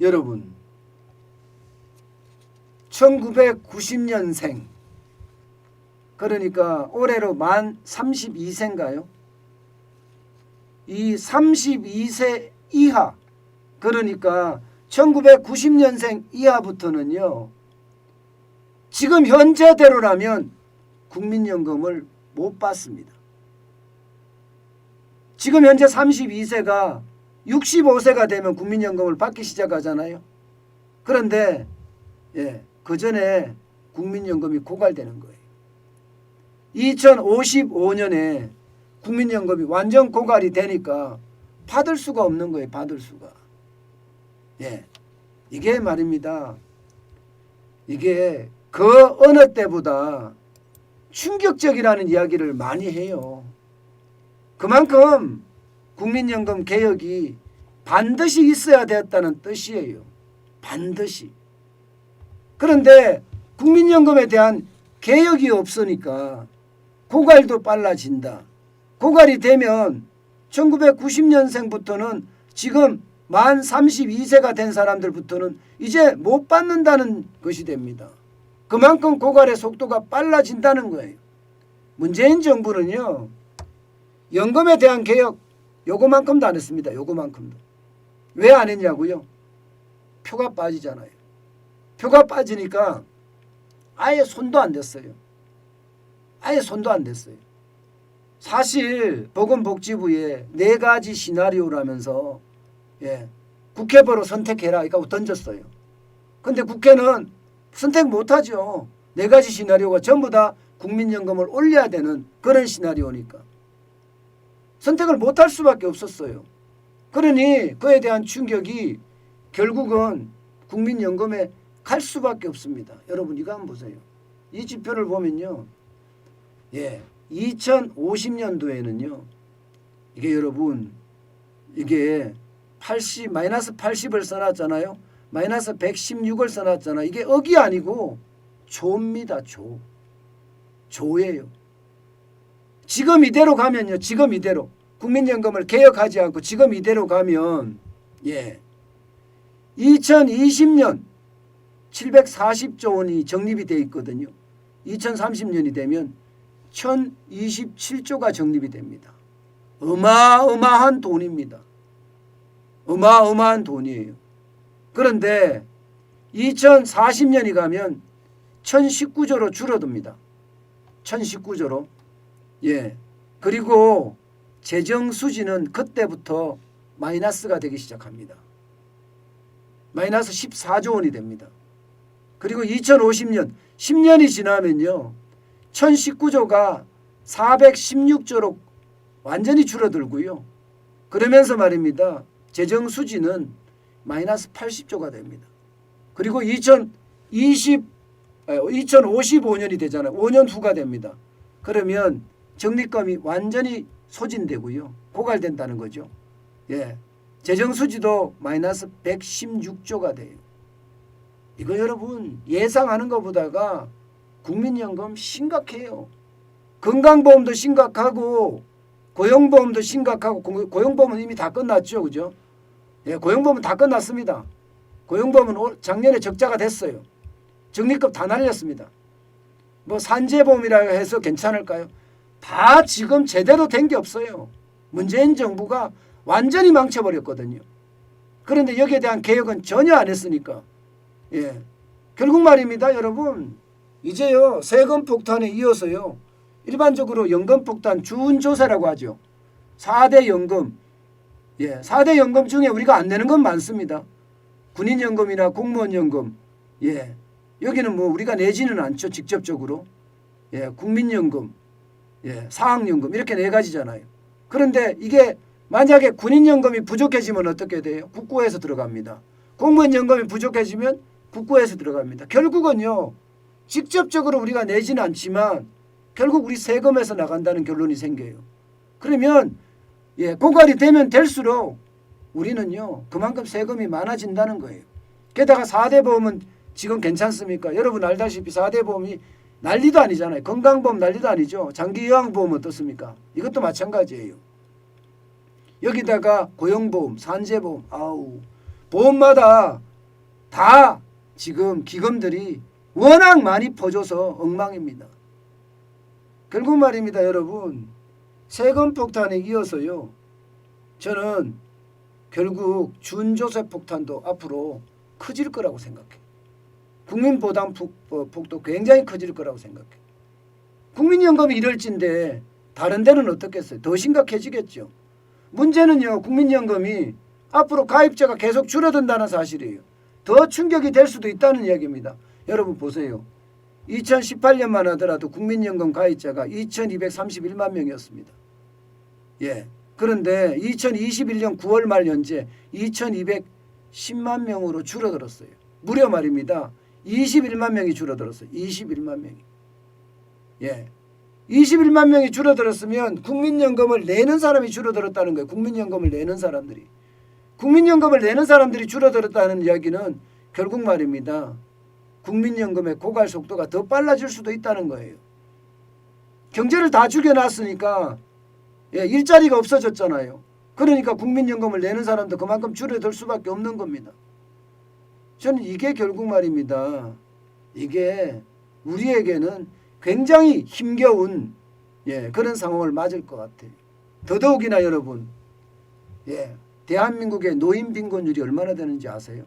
여러분 1990년생 그러니까 올해로 만 32세인가요? 이 32세 이하 그러니까 1990년생 이하부터는요. 지금 현재대로라면 국민연금을 못 받습니다. 지금 현재 32세가 65세가 되면 국민연금을 받기 시작하잖아요. 그런데 예, 그 전에 국민연금이 고갈되는 거예요. 2055년에 국민연금이 완전 고갈이 되니까 받을 수가 없는 거예요. 받을 수가. 예. 이게 말입니다. 이게 그 어느 때보다 충격적이라는 이야기를 많이 해요. 그만큼 국민연금 개혁이 반드시 있어야 되었다는 뜻이에요. 반드시. 그런데 국민연금에 대한 개혁이 없으니까 고갈도 빨라진다. 고갈이 되면 1990년생부터는 지금 만 32세가 된 사람들부터는 이제 못 받는다는 것이 됩니다. 그만큼 고갈의 속도가 빨라진다는 거예요. 문재인 정부는요. 연금에 대한 개혁 요거만큼도 안 했습니다. 요거만큼도. 왜 안 했냐고요? 표가 빠지잖아요. 표가 빠지니까 아예 손도 안 댔어요. 아예 손도 안 댔어요. 사실 보건복지부에 네 가지 시나리오라면서 예, 국회보로 선택해라 이거 던졌어요. 근데 국회는 선택 못하죠. 네 가지 시나리오가 전부 다 국민연금을 올려야 되는 그런 시나리오니까 선택을 못할 수밖에 없었어요. 그러니 그에 대한 충격이 결국은 국민연금에 갈 수밖에 없습니다. 여러분 이거 한번 보세요. 이 지표를 보면요. 예. 2050년도에는요. 이게 여러분 이게 80 마이너스 80을 써놨잖아요. 마이너스 116을 써놨잖아. 이게 억이 아니고 조입니다. 조. 조예요. 지금 이대로 가면요. 지금 이대로 국민연금을 개혁하지 않고 지금 이대로 가면 예. 2020년 740조 원이 적립이 돼 있거든요. 2030년이 되면 1027조가 적립이 됩니다. 어마어마한 돈입니다. 어마어마한 돈이에요. 그런데 2040년이 가면 1019조로 줄어듭니다. 1019조로. 예. 그리고 재정 수지는 그때부터 마이너스가 되기 시작합니다. 마이너스 14조 원이 됩니다. 그리고 2050년 10년이 지나면요. 1019조가 416조로 완전히 줄어들고요. 그러면서 말입니다. 재정 수지는 마이너스 80조가 됩니다. 그리고 2020 2055년이 되잖아요. 5년 후가 됩니다. 그러면 적립금이 완전히 소진되고요. 고갈된다는 거죠. 예. 재정 수지도 마이너스 116조가 돼요. 이거 여러분 예상하는 것보다가 국민연금 심각해요. 건강보험도 심각하고 고용보험도 심각하고 고- 고용보험은 이미 다 끝났죠. 그죠? 예, 고용보험은 다 끝났습니다. 고용보험은 올- 작년에 적자가 됐어요. 적립금 다 날렸습니다. 뭐 산재보험이라 해서 괜찮을까요? 다 지금 제대로 된 게 없어요. 문재인 정부가 완전히 망쳐버렸거든요. 그런데 여기에 대한 개혁은 전혀 안 했으니까. 예. 결국 말입니다, 여러분. 이제요, 세금 폭탄에 이어서요, 일반적으로 연금 폭탄 준조세라고 하죠. 4대 연금. 예, 4대 연금 중에 우리가 안 내는 건 많습니다. 군인연금이나 공무원연금. 예. 여기는 뭐 우리가 내지는 않죠, 직접적으로. 예, 국민연금. 예, 사학연금. 이렇게 네 가지잖아요. 그런데 이게 만약에 군인연금이 부족해지면 어떻게 돼요? 국고에서 들어갑니다. 공무원연금이 부족해지면 국고에서 들어갑니다. 결국은요, 직접적으로 우리가 내지는 않지만 결국 우리 세금에서 나간다는 결론이 생겨요. 그러면 예, 고갈이 되면 될수록 우리는요, 그만큼 세금이 많아진다는 거예요. 게다가 4대 보험은 지금 괜찮습니까? 여러분 알다시피 4대 보험이 난리도 아니잖아요. 건강보험 난리도 아니죠. 장기요양보험 어떻습니까? 이것도 마찬가지예요. 여기다가 고용보험, 산재보험, 아우 보험마다 다 지금 기금들이 워낙 많이 퍼져서 엉망입니다. 결국 말입니다, 여러분. 세금 폭탄에 이어서요. 저는 결국 준조세 폭탄도 앞으로 커질 거라고 생각해요. 국민 보담 폭- 어, 폭도 굉장히 커질 거라고 생각해요. 국민연금이 이럴진데 다른 데는 어떻겠어요? 더 심각해지겠죠. 문제는요. 국민연금이 앞으로 가입자가 계속 줄어든다는 사실이에요. 더 충격이 될 수도 있다는 이야기입니다. 여러분 보세요. 2018년만 하더라도 국민연금 가입자가 2231만 명이었습니다. 예. 그런데 2021년 9월 말 현재 2210만 명으로 줄어들었어요. 무려 말입니다. 21만 명이 줄어들었어요. 21만 명이. 예. 21만 명이 줄어들었으면 국민연금을 내는 사람이 줄어들었다는 거예요. 국민연금을 내는 사람들이. 국민연금을 내는 사람들이 줄어들었다는 이야기는 결국 말입니다. 국민연금의 고갈 속도가 더 빨라질 수도 있다는 거예요. 경제를 다 죽여놨으니까 예, 일자리가 없어졌잖아요. 그러니까 국민연금을 내는 사람도 그만큼 줄어들 수밖에 없는 겁니다. 저는 이게 결국 말입니다. 이게 우리에게는 굉장히 힘겨운 예, 그런 상황을 맞을 것 같아요. 더더욱이나 여러분, 예, 대한민국의 노인 빈곤율이 얼마나 되는지 아세요?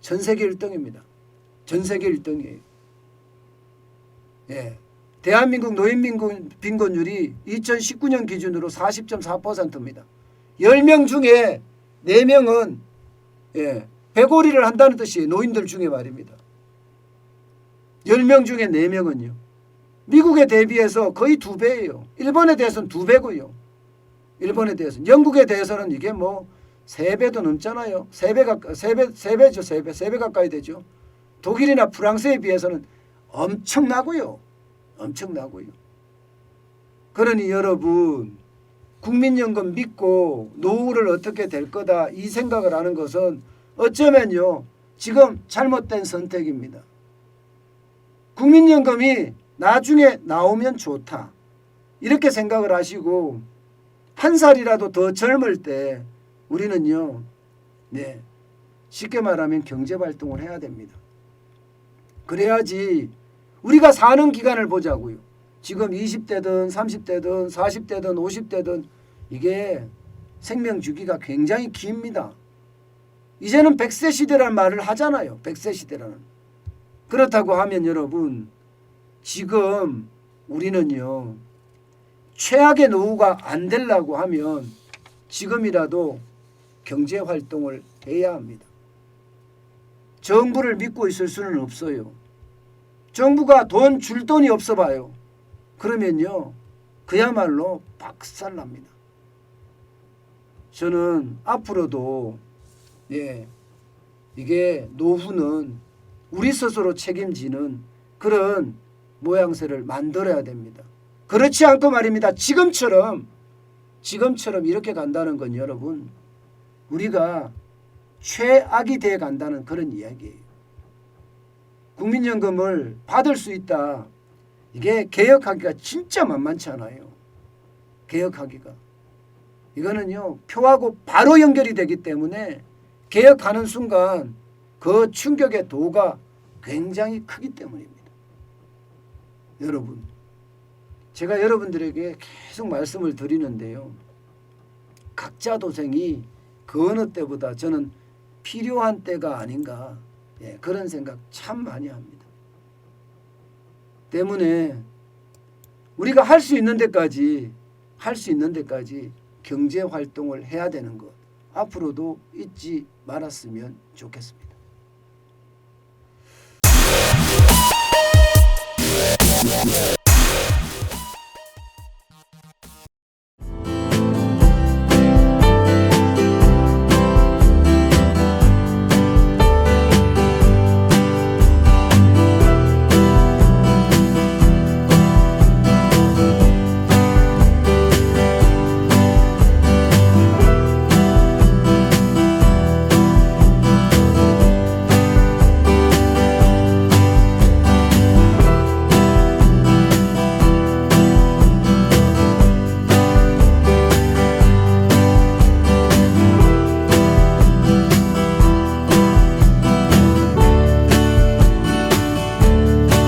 전 세계 1등입니다. 전 세계 1등이에요. 예. 대한민국 노인 빈곤, 빈곤율이 2019년 기준으로 40.4%입니다. 10명 중에 4명은 예, 배고리를 한다는 뜻이에요. 노인들 중에 말입니다. 10명 중에 4명은요. 미국에 대비해서 거의 두 배예요. 일본에 대해서는 두 배고요. 일본에 대해서는 영국에 대해서는 이게 뭐세 배도 넘잖아요. 세배 가까 세배 세 배죠, 세 배, 세배 가까이 되죠. 독일이나 프랑스에 비해서는 엄청나고요. 엄청나고요. 그러니 여러분 국민연금 믿고 노후를 어떻게 될 거다 이 생각을 하는 것은 어쩌면요 지금 잘못된 선택입니다. 국민연금이 나중에 나오면 좋다 이렇게 생각을 하시고 한 살이라도 더 젊을 때 우리는요 네 쉽게 말하면 경제 활동을 해야 됩니다. 그래야지 우리가 사는 기간을 보자고요. 지금 20대든 30대든 40대든 50대든 이게 생명 주기가 굉장히 깁니다. 이제는 100세 시대라는 말을 하잖아요. 100세 시대라는. 그렇다고 하면 여러분 지금 우리는요. 최악의 노후가 안 되려고 하면 지금이라도 경제 활동을 해야 합니다. 정부를 믿고 있을 수는 없어요. 정부가 돈 줄 돈이 없어 봐요. 그러면요. 그야말로 박살납니다. 저는 앞으로도 예. 이게 노후는 우리 스스로 책임지는 그런 모양새를 만들어야 됩니다. 그렇지 않고 말입니다. 지금처럼 지금처럼 이렇게 간다는 건 여러분 우리가 최악이 돼 간다는 그런 이야기예요. 국민연금을 받을 수 있다. 이게 개혁하기가 진짜 만만치 않아요. 개혁하기가. 이거는요, 표하고 바로 연결이 되기 때문에 개혁하는 순간 그 충격의 도가 굉장히 크기 때문입니다. 여러분, 제가 여러분들에게 계속 말씀을 드리는데요. 각자 도생이 그 어느 때보다 저는 필요한 때가 아닌가 예, 그런 생각 참 많이 합니다. 때문에 우리가 할 수 있는 데까지 할 수 있는 데까지 경제 활동을 해야 되는 것 앞으로도 잊지 말았으면 좋겠습니다.